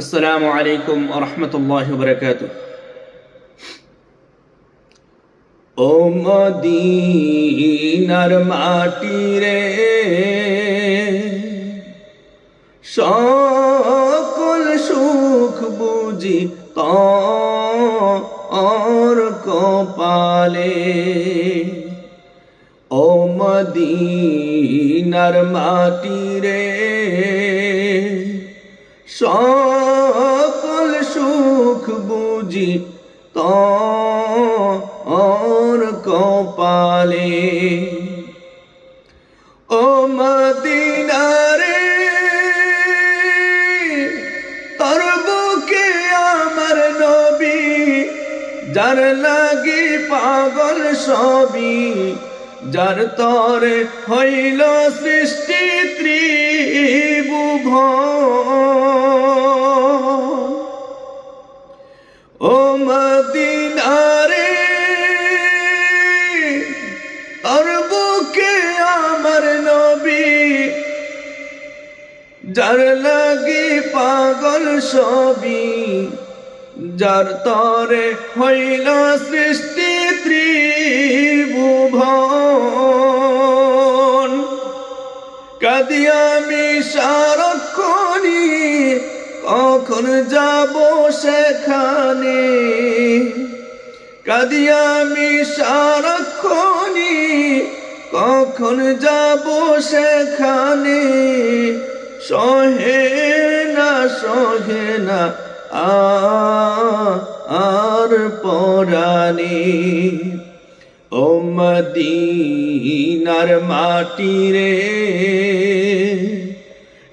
আসসালামু আলাইকুম রহমতুল্লাহ বরকাত ও মদিনার মাটি রে সকল সুখ বুঝি তোর কপালে। ও মদিনার মাটি রে সকল বুঝি তোর কপালে। ও মদিনারে তোর বুকে আমার নবী, যার লাগি পাগল সবই, যার তরে হইল সৃষ্টি ত্রিভুবন। ও মদিনারে, তোর বুকে আমার নবী, যার লাগি পাগল সবই যার তরে হইল সৃষ্টি ত্রিভুবন। কাদি আমি সারক্ষণি কখন যাব সেখানে? কাদি আমি সারক্ষণি কখন যাব সেখানে? সহে না সহে না, আর পরাণে। ও মদিনার মাটি রে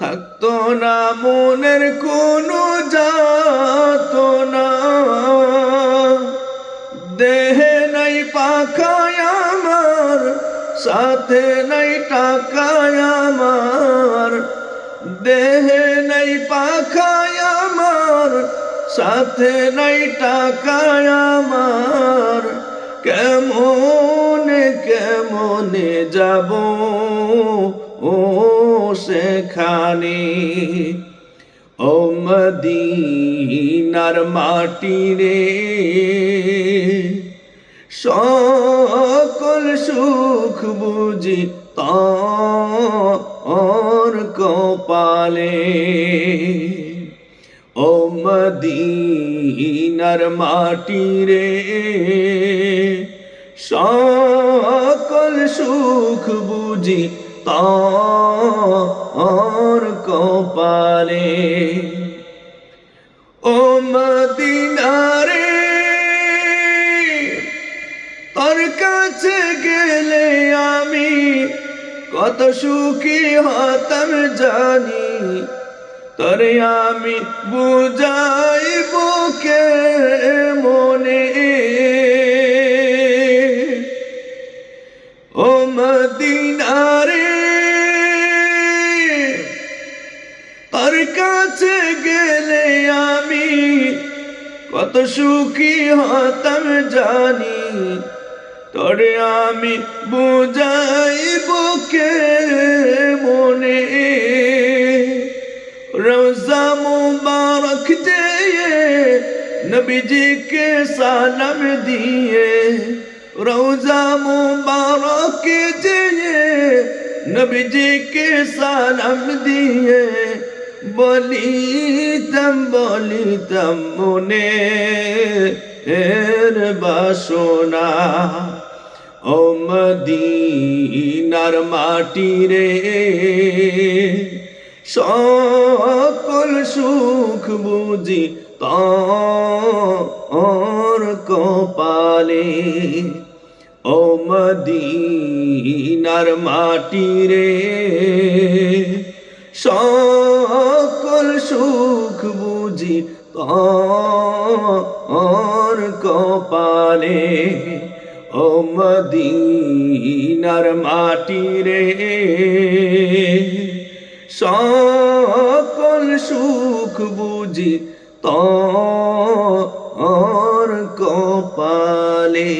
থাকতো না, মনের কোনো যাত না। দেহে নাই পাখায় আমার, সাথে নাই টাকায় আমার। দেহে নাই পাখায় আমার, সাথে নাই টাকায় আমার। কেমনে কেমনে যাব? ও সেখানে, ও মদিনার মাটি রে সকল সুখ বুঝি তোর কপালে। ও মদিনার মাটি রে সকল সুখ বুঝি তোর কপালে। ও মদিনারে, তোর কাছে গেলে আমি কত সুখী হতাম জানি। তরে আমি বুঝাইব কে মনে? কাছে গেলে আমি কত সুখী হতাম জানি। তোরে আমি বুঝাইব কে মনে, রোজা মুবারক দিয়ে নবীজিকে সালাম দিয়ে, রোজা মুবারক দিয়ে নবীজিকে সালাম দিয়ে বলিতাম বলিতাম মনে এর বাসনা। ও মদিনার মাটি রে, সকল সুখ বুঝি তোর কপালে। ও মদিনার মাটি রে, সকল তোর কপালে ও মদিনার মাটি রে। সকল সুখ বুঝি তোর কপালে।